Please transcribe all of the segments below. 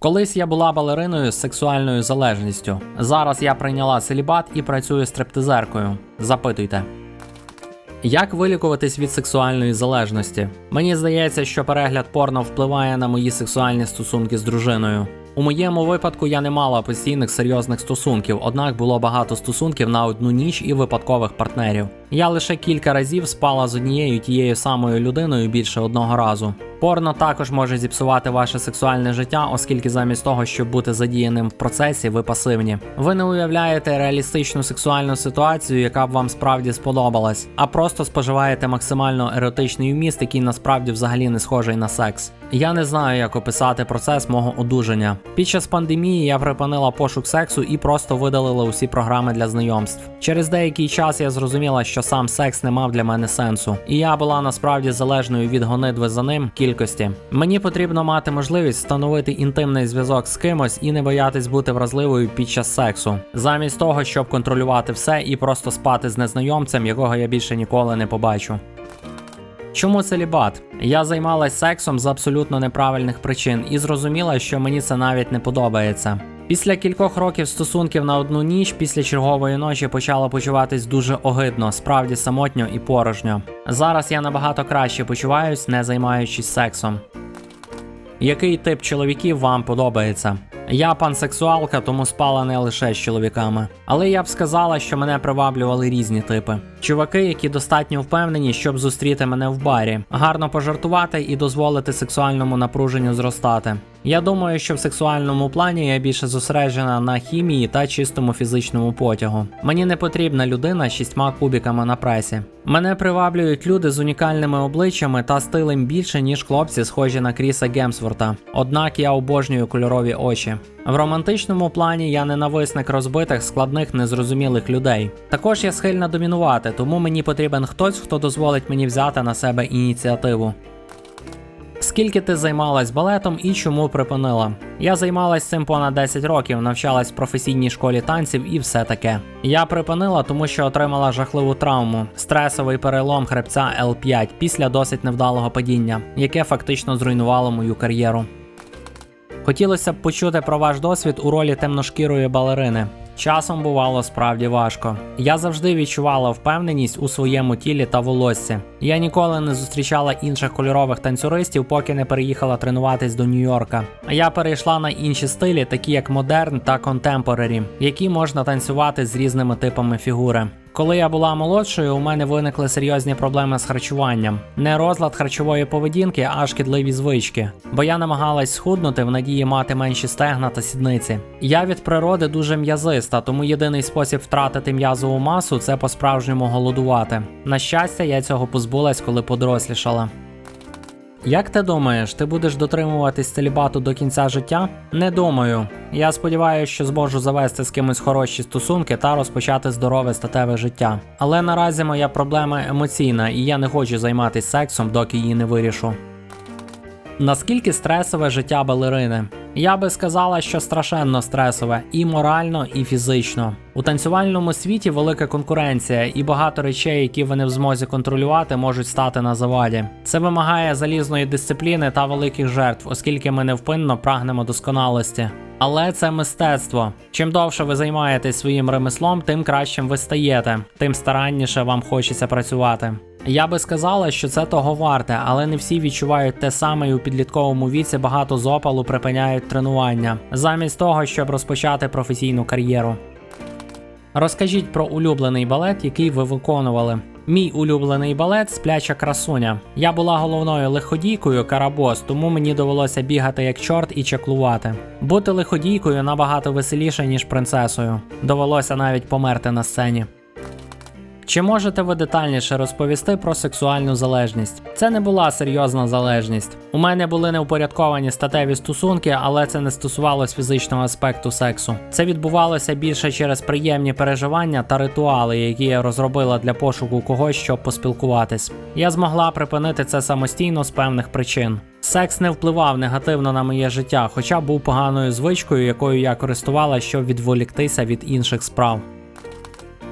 Колись я була балериною з сексуальною залежністю. Зараз я прийняла целібат і працюю стриптизеркою. Запитуйте. Як вилікуватись від сексуальної залежності? Мені здається, що перегляд порно впливає на мої сексуальні стосунки з дружиною. У моєму випадку я не мала постійних серйозних стосунків, однак було багато стосунків на одну ніч і випадкових партнерів. Я лише кілька разів спала з однією тією самою людиною більше одного разу. Порно також може зіпсувати ваше сексуальне життя, оскільки замість того, щоб бути задіяним в процесі, ви пасивні. Ви не уявляєте реалістичну сексуальну ситуацію, яка б вам справді сподобалась, а просто споживаєте максимально еротичний вміст, який насправді взагалі не схожий на секс. Я не знаю, як описати процес мого одужання. Під час пандемії я припинила пошук сексу і просто видалила усі програми для знайомств. Через деякий час я зрозуміла, що сам секс не мав для мене сенсу, і я була насправді залежною від гонитви за ним кількості. Мені потрібно мати можливість встановити інтимний зв'язок з кимось і не боятись бути вразливою під час сексу, замість того, щоб контролювати все і просто спати з незнайомцем, якого я більше ніколи не побачу. Чому целібат? Я займалась сексом з абсолютно неправильних причин і зрозуміла, що мені це навіть не подобається. Після кількох років стосунків на одну ніч після чергової ночі почала почуватись дуже огидно, справді самотньо і порожньо. Зараз я набагато краще почуваюсь, не займаючись сексом. Який тип чоловіків вам подобається? Я пансексуалка, тому спала не лише з чоловіками. Але я б сказала, що мене приваблювали різні типи. Чуваки, які достатньо впевнені, щоб зустріти мене в барі, гарно пожартувати і дозволити сексуальному напруженню зростати. Я думаю, що в сексуальному плані я більше зосереджена на хімії та чистому фізичному потягу. Мені не потрібна людина з шістьма кубіками на пресі. Мене приваблюють люди з унікальними обличчями та стилем більше, ніж хлопці, схожі на Кріса Гемсворта. Однак я обожнюю кольорові очі. В романтичному плані я ненависник розбитих, складних, незрозумілих людей. Також я схильна домінувати, тому мені потрібен хтось, хто дозволить мені взяти на себе ініціативу. Скільки ти займалась балетом і чому припинила? Я займалась цим понад 10 років, навчалась в професійній школі танців і все таке. Я припинила, тому що отримала жахливу травму, стресовий перелом хребця L5 після досить невдалого падіння, яке фактично зруйнувало мою кар'єру. Хотілося б почути про ваш досвід у ролі темношкірої балерини. Часом бувало справді важко. Я завжди відчувала впевненість у своєму тілі та волоссі. Я ніколи не зустрічала інших кольорових танцюристів, поки не переїхала тренуватись до Нью-Йорка. Я перейшла на інші стилі, такі як модерн та контемпорарі, які можна танцювати з різними типами фігури. Коли я була молодшою, у мене виникли серйозні проблеми з харчуванням. Не розлад харчової поведінки, а шкідливі звички. Бо я намагалась схуднути в надії мати менші стегна та сідниці. Я від природи дуже м'язиста, тому єдиний спосіб втратити м'язову масу це по-справжньому голодувати. На щастя, я цього позбулась, коли подорослішала. Як ти думаєш, ти будеш дотримуватись целібату до кінця життя? Не думаю. Я сподіваюся, що зможу завести з кимось хороші стосунки та розпочати здорове статеве життя. Але наразі моя проблема емоційна, і я не хочу займатися сексом, доки її не вирішу. Наскільки стресове життя балерини? Я би сказала, що страшенно стресове і морально, і фізично. У танцювальному світі велика конкуренція, і багато речей, які ви не в змозі контролювати, можуть стати на заваді. Це вимагає залізної дисципліни та великих жертв, оскільки ми невпинно прагнемо досконалості. Але це мистецтво. Чим довше ви займаєтесь своїм ремеслом, тим кращим ви стаєте, тим старанніше вам хочеться працювати. Я би сказала, що це того варте, але не всі відчувають те саме і у підлітковому віці багато з опалу припиняють тренування, замість того, щоб розпочати професійну кар'єру. Розкажіть про улюблений балет, який ви виконували. Мій улюблений балет спляча красуня. Я була головною лиходійкою карабос, тому мені довелося бігати як чорт і чаклувати. Бути лиходійкою набагато веселіше, ніж принцесою. Довелося навіть померти на сцені. Чи можете ви детальніше розповісти про сексуальну залежність? Це не була серйозна залежність. У мене були неупорядковані статеві стосунки, але це не стосувалось фізичного аспекту сексу. Це відбувалося більше через приємні переживання та ритуали, які я розробила для пошуку когось, щоб поспілкуватись. Я змогла припинити це самостійно з певних причин. Секс не впливав негативно на моє життя, хоча був поганою звичкою, якою я користувала, щоб відволіктися від інших справ.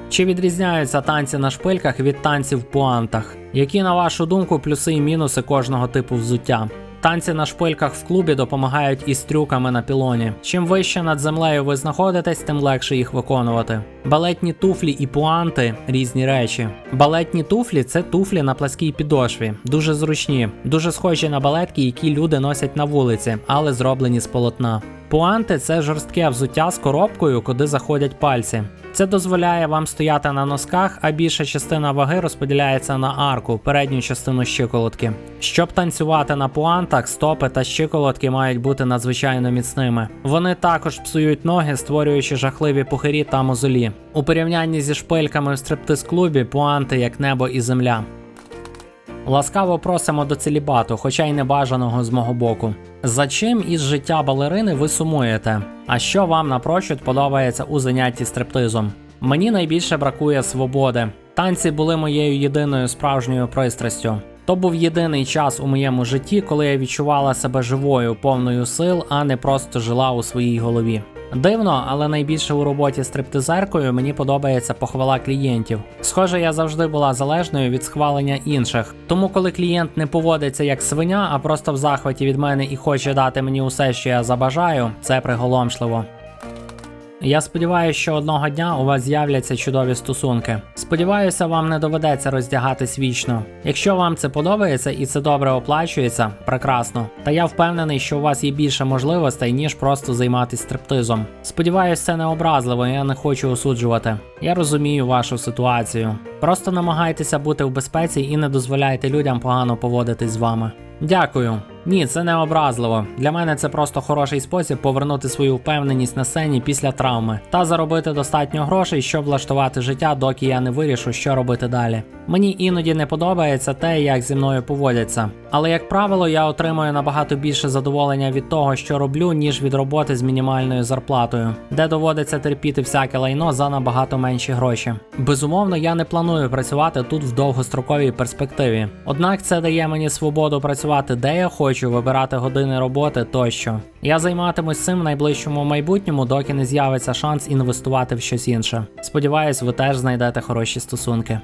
Чи відрізняються танці на шпильках від танців в пуантах? Які, на вашу думку, плюси і мінуси кожного типу взуття? Танці на шпильках в клубі допомагають із трюками на пілоні. Чим вище над землею ви знаходитесь, тим легше їх виконувати. Балетні туфлі і пуанти різні речі. Балетні туфлі це туфлі на пласкій підошві, дуже зручні, дуже схожі на балетки, які люди носять на вулиці, але зроблені з полотна. Пуанти це жорстке взуття з коробкою, куди заходять пальці. Це дозволяє вам стояти на носках, а більша частина ваги розподіляється на арку, передню частину щиколотки. Щоб танцювати на пуантах, стопи та щиколотки мають бути надзвичайно міцними. Вони також псують ноги, створюючи жахливі пухирі та мозолі. У порівнянні зі шпильками в стриптиз-клубі пуанти як небо і земля. Ласкаво просимо до целібату, хоча й небажаного з мого боку. За чим із життя балерини ви сумуєте? А що вам напрочуд подобається у занятті стриптизом? Мені найбільше бракує свободи. Танці були моєю єдиною справжньою пристрастю. То був єдиний час у моєму житті, коли я відчувала себе живою, повною сил, а не просто жила у своїй голові. Дивно, але найбільше у роботі стриптизеркою мені подобається похвала клієнтів. Схоже, я завжди була залежною від схвалення інших. Тому, коли клієнт не поводиться як свиня, а просто в захваті від мене і хоче дати мені усе, що я забажаю, це приголомшливо. Я сподіваюся, що одного дня у вас з'являться чудові стосунки. Сподіваюся, вам не доведеться роздягатись вічно. Якщо вам це подобається і це добре оплачується, прекрасно. Та я впевнений, що у вас є більше можливостей, ніж просто займатися стриптизом. Сподіваюсь, це не образливо, я не хочу осуджувати. Я розумію вашу ситуацію. Просто намагайтеся бути в безпеці і не дозволяйте людям погано поводитись з вами. Дякую. Ні, це не образливо. Для мене це просто хороший спосіб повернути свою впевненість на сцені після травми та заробити достатньо грошей, щоб влаштувати життя, доки я не вирішу, що робити далі. Мені іноді не подобається те, як зі мною поводяться. Але як правило, я отримую набагато більше задоволення від того, що роблю, ніж від роботи з мінімальною зарплатою, де доводиться терпіти всяке лайно за набагато менші гроші. Безумовно, я не планую працювати тут в довгостроковій перспективі. Однак це дає мені свободу працювати де я хочу, вибирати години роботи тощо. Я займатимусь цим в найближчому майбутньому, доки не з'явиться шанс інвестувати в щось інше. Сподіваюсь, ви теж знайдете хороші стосунки.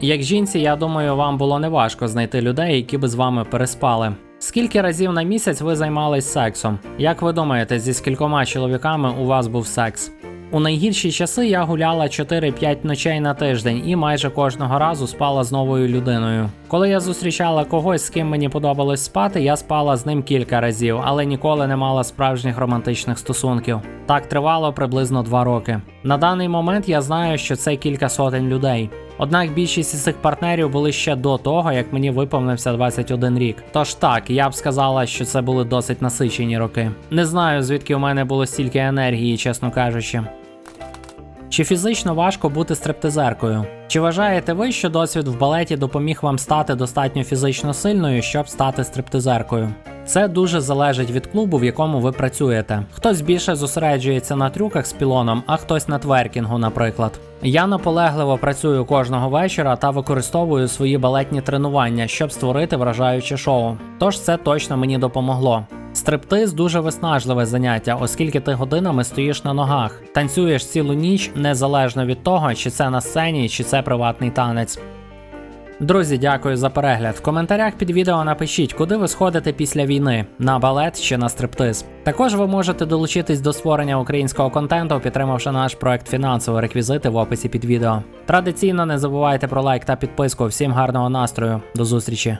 Як жінці, я думаю, вам було неважко знайти людей, які би з вами переспали. Скільки разів на місяць ви займались сексом? Як ви думаєте, зі скількома чоловіками у вас був секс? У найгірші часи я гуляла 4-5 ночей на тиждень і майже кожного разу спала з новою людиною. Коли я зустрічала когось, з ким мені подобалось спати, я спала з ним кілька разів, але ніколи не мала справжніх романтичних стосунків. Так тривало приблизно 2 роки. На даний момент я знаю, що це кілька сотень людей. Однак більшість із цих партнерів були ще до того, як мені виповнився 21 рік. Тож так, я б сказала, що це були досить насичені роки. Не знаю, звідки у мене було стільки енергії, чесно кажучи. Чи фізично важко бути стриптизеркою? Чи вважаєте ви, що досвід в балеті допоміг вам стати достатньо фізично сильною, щоб стати стриптизеркою? Це дуже залежить від клубу, в якому ви працюєте. Хтось більше зосереджується на трюках з пілоном, а хтось на тверкінгу, наприклад. Я наполегливо працюю кожного вечора та використовую свої балетні тренування, щоб створити вражаюче шоу. Тож це точно мені допомогло. Стриптиз дуже виснажливе заняття, оскільки ти годинами стоїш на ногах, танцюєш цілу ніч незалежно від того, чи це на сцені, чи це приватний танець. Друзі, дякую за перегляд. В коментарях під відео напишіть, куди ви сходите після війни на балет чи на стриптиз. Також ви можете долучитись до створення українського контенту, підтримавши наш проект фінансово. Реквізити в описі під відео. Традиційно не забувайте про лайк та підписку. Всім гарного настрою. До зустрічі!